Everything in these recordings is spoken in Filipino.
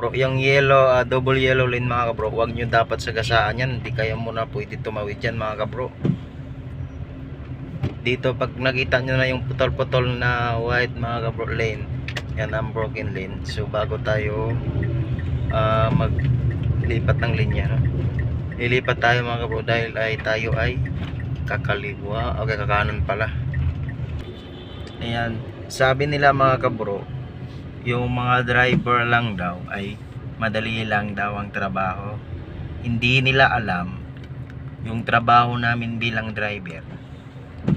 Bro, yung yellow, ah, double yellow lane mga kabro, huwag nyo dapat sagasaan yan. Hindi kayo muna pwede tumawid yan mga kabro. Dito pag nakita nyo na yung putol-putol na white mga kabro lane, yan ang broken lane. So bago tayo ah, maglipat ng linya, no? Lilipat tayo mga kabro dahil ay tayo ay kakaliwa, okay kakanan pala. Ayan, sabi nila mga kabro, yung mga driver lang daw ay madali lang daw ang trabaho. Hindi nila alam yung trabaho namin bilang driver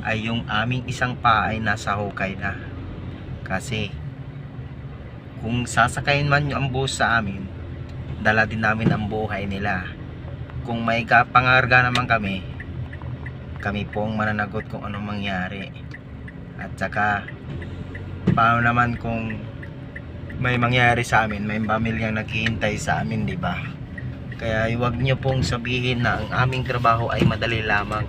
ay yung aming isang paa ay nasa hukay na. Kasi kung sasakayin man yung bus sa amin, dala din namin ang buhay nila. Kung may kapangarga naman kami, kami pong mananagot kung anong mangyari. At saka, paano naman kung may mangyari sa amin, may pamilyang naghihintay sa amin, di ba? Kaya huwag niyo pong sabihin na ang aming trabaho ay madali lamang.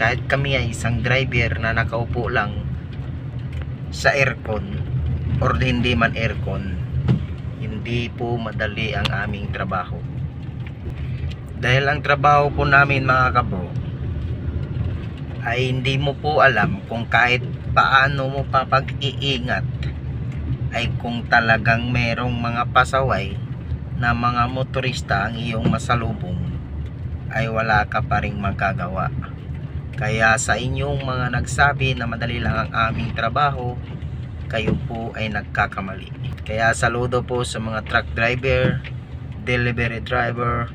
Kahit kami ay isang driver na nakaupo lang sa aircon or hindi man aircon, hindi po madali ang aming trabaho. Dahil ang trabaho po namin mga kabro ay hindi mo po alam kung kahit paano mo papag-iingat ay kung talagang merong mga pasaway na mga motorista ang iyong masalubong ay wala ka pa ring magagawa. Kaya sa inyong mga nagsabi na madali lang ang aming trabaho, kayo po ay nagkakamali. Kaya saludo po sa mga truck driver, delivery driver,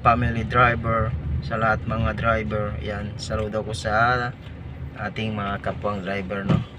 family driver, sa lahat mga driver. Yan, saludo ko sa ating mga kapwang driver no.